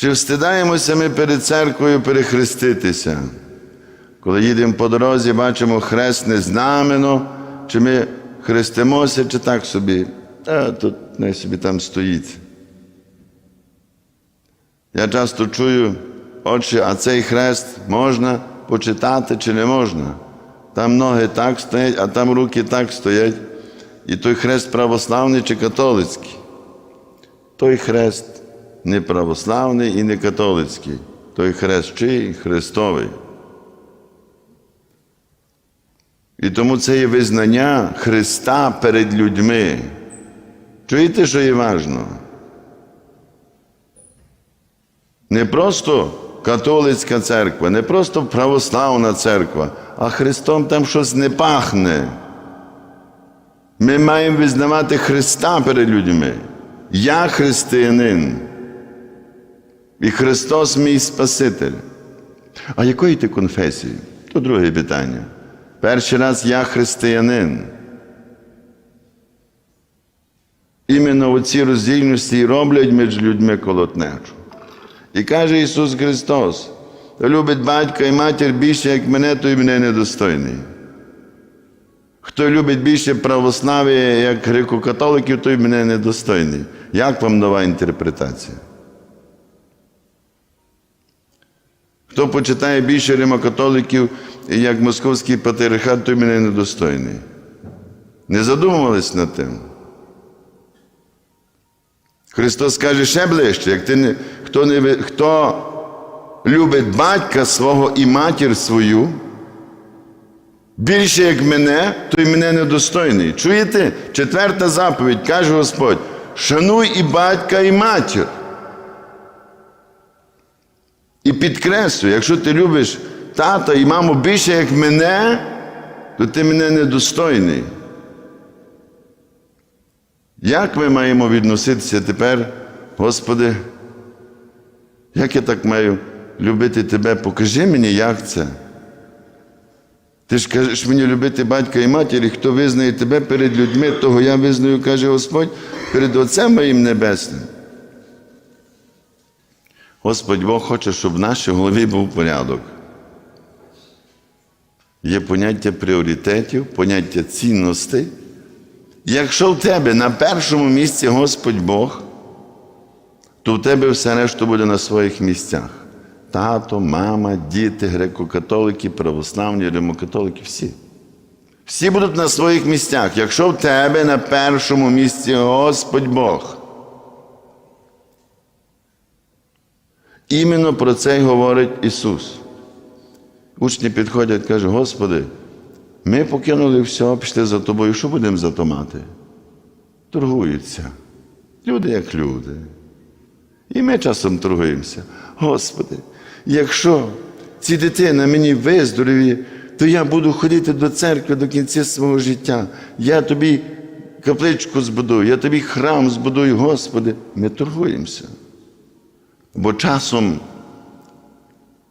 Чи встидаємося ми перед церквою перехреститися? Коли їдемо по дорозі, бачимо хресне знамено, чи ми хрестимося, чи так собі, а тут не собі там стоїть. Я часто чую, отче, а цей хрест можна почитати чи не можна? Там ноги так стоять, а там руки так стоять. І той хрест православний чи католицький. Той хрест не православний і не католицький. Той хрест чий Христовий. І тому це є визнання Христа перед людьми. Чуєте, що є важливо? Не просто католицька церква, не просто православна церква, а Христом там щось не пахне. Ми маємо визнавати Христа перед людьми. Я християнин. І Христос мій Спаситель. А якої ти конфесії? То друге питання. Перший раз я християнин. Іменно оці роздільності роблять між людьми колотнечу. І каже Ісус Христос, хто любить батька і матір більше, як мене, то й мене недостойний. Хто любить більше православ'я, як греко-католиків, той мене недостойний. Як вам нова інтерпретація? Хто почитає більше римокатоликів, як московський патріархат, той мене недостойний. Не задумувались над тим. Христос каже ще ближче, як ти не, хто, не, хто любить батька свого і матір свою, більше як мене, той мене недостойний. Чуєте? Четверта заповідь, каже Господь: шануй і батька, і матір. І підкреслюю, якщо ти любиш тата і маму більше, як мене, то ти мене недостойний. Як ми маємо відноситися тепер, Господи? Як я так маю любити Тебе? Покажи мені, як це. Ти ж кажеш мені любити батька і матір, і хто визнає тебе перед людьми, того я визнаю, каже Господь, перед Отцем моїм Небесним. Господь Бог хоче, щоб в нашій голові був порядок. Є поняття пріоритетів, поняття цінностей. Якщо в тебе на першому місці Господь Бог, то в тебе все решта буде на своїх місцях. Тато, мама, діти, греко-католики, православні, римокатолики, всі. Всі будуть на своїх місцях, якщо в тебе на першому місці Господь Бог. Іменно про це й говорить Ісус. Учні підходять кажуть, Господи, ми покинули все, пішли за тобою. Що будемо за то мати? Торгуються. Люди як люди. І ми часом торгуємося. Господи, якщо ці дитини мені виздорові, то я буду ходити до церкви до кінця свого життя. Я тобі капличку збудую, я тобі храм збудую, Господи. Ми торгуємося. Бо часом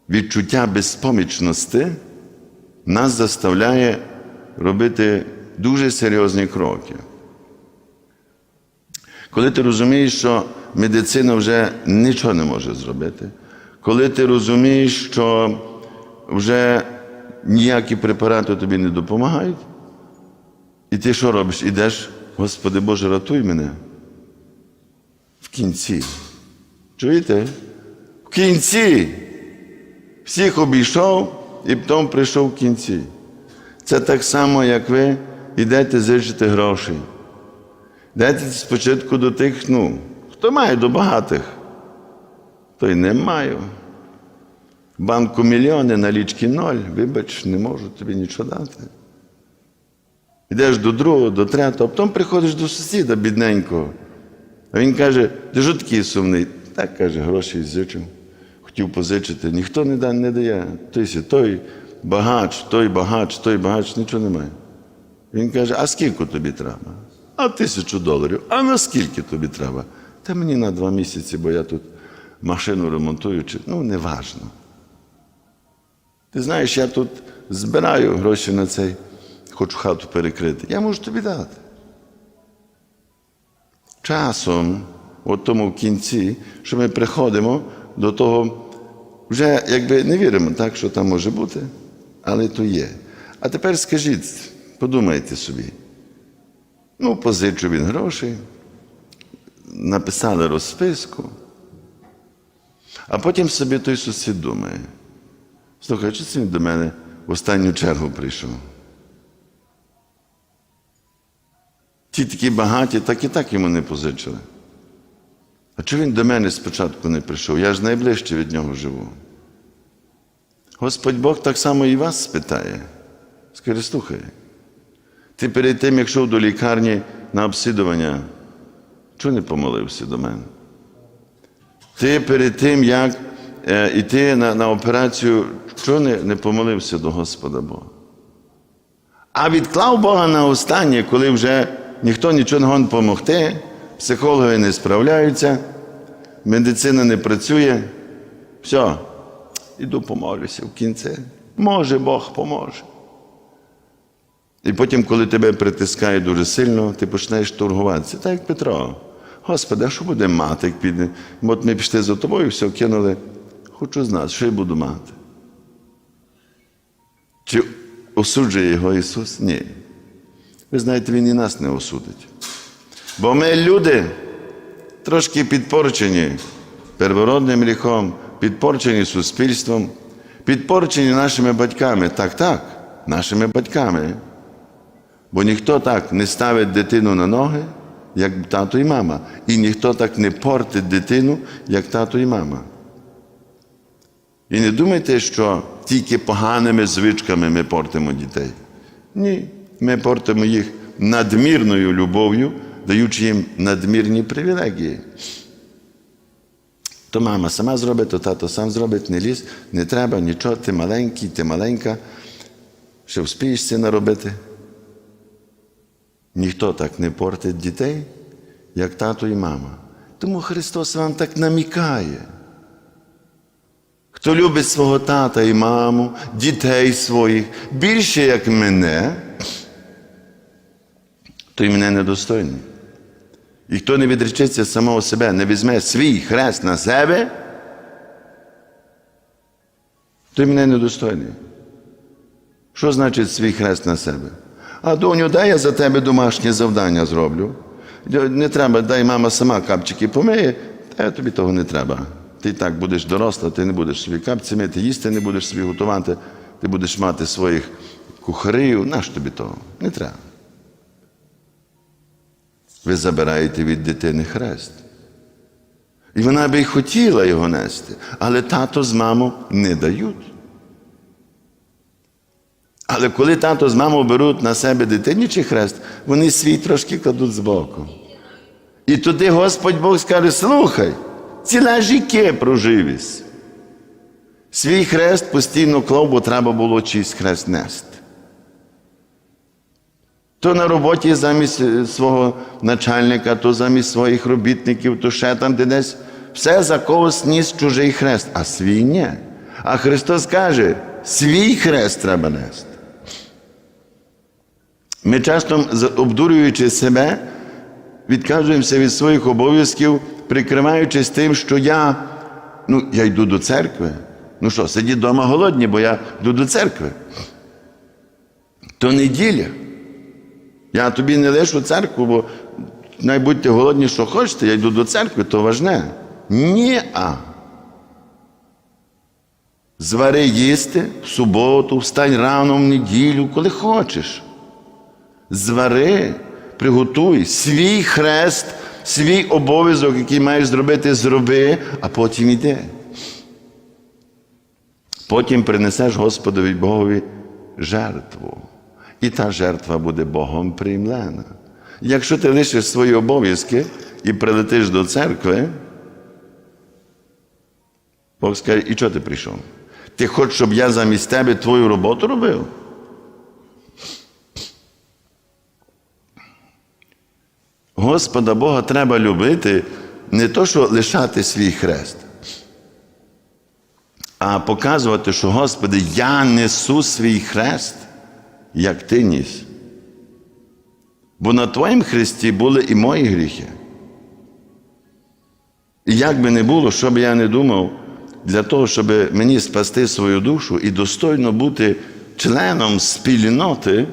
відчуття безпомічності нас заставляє робити дуже серйозні кроки. Коли ти розумієш, що медицина вже нічого не може зробити, коли ти розумієш, що вже ніякі препарати тобі не допомагають, і ти що робиш? Ідеш, Господи Боже, рятуй мене. В кінці. Чуєте? В кінці. Всіх обійшов і потім прийшов в кінці. Це так само, як ви йдете зичити грошей. Йдете спочатку до тих, ну, хто має до багатих, той не маю. Банку мільйони, налічки ноль, вибач, не можу тобі нічого дати. Йдеш до другого, до третього, а потім приходиш до сусіда бідненького. А він каже, ти ж такий сумний. Так каже, гроші зичив. Хотів позичити. Ніхто не дає, не дає. Той, той багач, той багач, той багач, нічого немає. Він каже, а скільки тобі треба? А тисячу доларів. А на скільки тобі треба? Та мені на два місяці, бо я тут машину ремонтую. Чи... Ну, не важно. Ти знаєш, я тут збираю гроші на цей, хочу хату перекрити. Я можу тобі дати. Часом, от тому в кінці, що ми приходимо до того вже якби не віримо так, що там може бути, але то є. А тепер скажіть, подумайте собі. Ну, позичу він грошей, написали розписку, а потім собі той сусід думає, слухай, чи це він до мене в останню чергу прийшов? Ті такі багаті, так і так йому не позичили. А чому він до мене спочатку не прийшов? Я ж найближче від нього живу. Господь Бог так само і вас спитає. Скаже, слухай, ти перед тим, як йшов до лікарні на обслідування, чого не помолився до мене? Ти перед тим, як е, йти на, на операцію, чого не, не помолився до Господа Бога? А відклав Бога на останнє, коли вже ніхто нічого не гон допомогти, психологи не справляються, медицина не працює. Все, іду помолюся в кінці. Може, Бог поможе. І потім, коли тебе притискає дуже сильно, ти починаєш торгуватися. Так як Петро. Господи, а що буде мати, як піде? От ми пішли за тобою, все кинули. Хочу знати, що я буду мати. Чи осуджує його Ісус? Ні. Ви знаєте, Він і нас не осудить. Бо ми люди трошки підпорчені первородним гріхом, підпорчені суспільством, підпорчені нашими батьками. Так, так, нашими батьками. Бо ніхто так не ставить дитину на ноги, як тато і мама. І ніхто так не портить дитину, як тато і мама. І не думайте, що тільки поганими звичками ми портимо дітей. Ні, ми портимо їх надмірною любов'ю, даючи їм надмірні привілегії. То мама сама зробить, то тато сам зробить, не лізь, не треба нічого, ти маленький, ти маленька, ще вспієш це наробити. Ніхто так не портить дітей, як тато і мама. Тому Христос вам так намікає. Хто любить свого тата і маму, дітей своїх більше, як мене, той мене недостойний. І хто не відречеться самого себе, не візьме свій хрест на себе, той мене недостойний. Що значить свій хрест на себе? А доню, дай я за тебе домашнє завдання зроблю. Не треба, дай мама сама капчики помиє, та тобі того не треба. Ти так будеш доросла, ти не будеш собі капці мити, їсти не будеш собі готувати, ти будеш мати своїх кухарів. Наш тобі того? Не треба. Ви забираєте від дитини хрест. І вона би й хотіла його нести, але тато з мамою не дають. Але коли тато з мамою беруть на себе дитинічий хрест, вони свій трошки кладуть збоку. І туди Господь Бог скаже: слухай, ціле життя проживість. Свій хрест постійно клав, бо треба було чийсь хрест нести. То на роботі замість е, свого начальника, то замість своїх робітників, то ще там де десь все за когось ніс чужий хрест, а свій ні. А Христос каже, свій хрест треба нести. Ми часто, обдурюючи себе, відказуємося від своїх обов'язків, прикриваючись тим, що я, ну, я йду до церкви. Ну що, сидіть вдома голодні, бо я йду до церкви. То неділя. Я тобі не лишу церкву, бо най будьте голодні, що хочете, я йду до церкви, то важне. Ні. а. Звари їсти в суботу, встань рано в неділю, коли хочеш. Звари, приготуй свій хрест, свій обов'язок, який маєш зробити, зроби, а потім йди. Потім принесеш Господові Богові жертву. І та жертва буде Богом приймлена. Якщо ти лишиш свої обов'язки і прилетиш до церкви, Бог скаже, і чого ти прийшов? Ти хочеш, щоб я замість тебе твою роботу робив? Господа Бога треба любити не то, що лишати свій хрест, а показувати, що, Господи, я несу свій хрест, як ти ніс. Бо на Твоїм хресті були і мої гріхи. І як би не було, що б я не думав, для того, щоб мені спасти свою душу і достойно бути членом спільноти,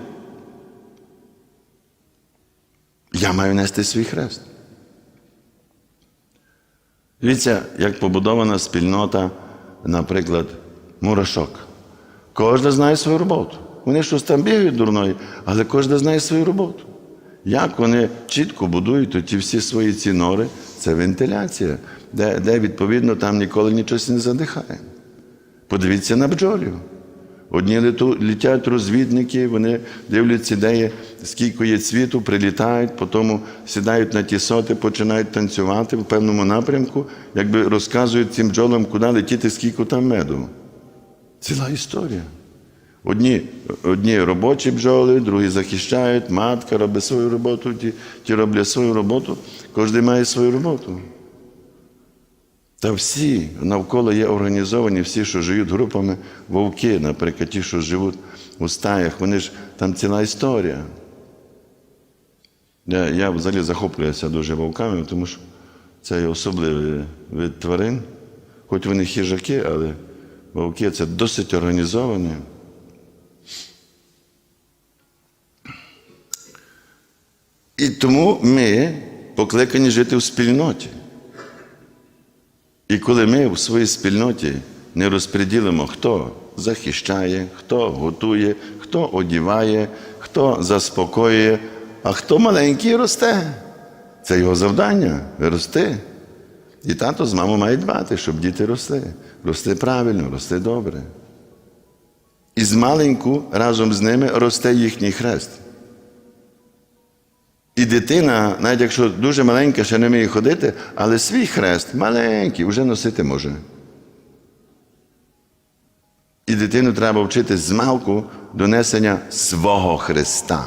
я маю нести свій хрест. Дивіться, як побудована спільнота, наприклад, мурашок. Кожен знає свою роботу. Вони щось там бігають дурної, але кожен знає свою роботу. Як вони чітко будують ті всі свої ці нори, це вентиляція, де, де відповідно там ніколи нічого не задихає. Подивіться на бджолів. Одні літять розвідники, вони дивляться, де є, скільки є цвіту, прилітають, потім сідають на ті соти, починають танцювати в певному напрямку, якби розказують цим бджолам, куди летіти, скільки там меду. Ціла історія. Одні, одні робочі бджоли, другі захищають, матка робить свою роботу, ті, ті роблять свою роботу, кожен має свою роботу. Та всі навколо є організовані, всі, що живуть групами, вовки, наприклад, ті, що живуть у стаях, вони ж там ціла історія. Я, я взагалі захоплююся дуже вовками, тому що це є особливий вид тварин. Хоч вони хижаки, але вовки це досить організовані. І тому ми покликані жити в спільноті. І коли ми в своїй спільноті не розподілимо, хто захищає, хто готує, хто одіває, хто заспокоює, а хто маленький росте. Це його завдання рости. І тато з мамою мають дбати, щоб діти росли. Рости правильно, рости добре. І з маленьку разом з ними росте їхній хрест. І дитина, навіть якщо дуже маленька, ще не вміє ходити, але свій хрест маленький вже носити може. І дитину треба вчити з малку до несення свого Христа.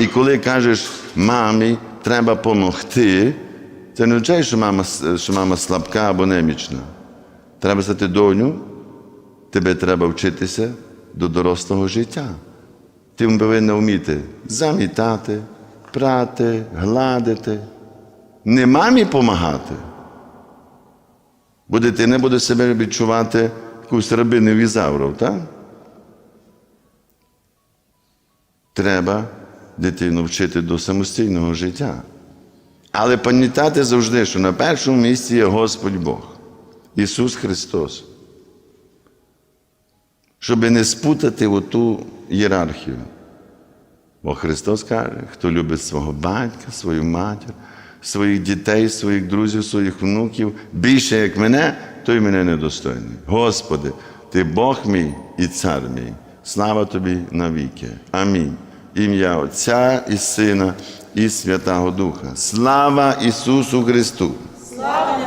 І коли кажеш мамі, треба допомогти, це не означає, що мама, що мама слабка або немічна. Треба сказати, доню, тебе треба вчитися до дорослого життя. Ти повинна вміти замітати, прати, гладити, не мамі допомагати. Бо дитина буде себе відчувати якусь рабину візавров, так? Треба дитину вчити до самостійного життя. Але пам'ятати завжди, що на першому місці є Господь Бог, Ісус Христос. Щоб не спутати оту ієрархію. Бо Христос каже, хто любить свого батька, свою матір, своїх дітей, своїх друзів, своїх внуків більше, як мене, той мене недостойний. Господи, Ти Бог мій і цар мій. Слава тобі навіки. Амінь. Ім'я Отця і Сина і Святого Духа. Слава Ісусу Христу! Слава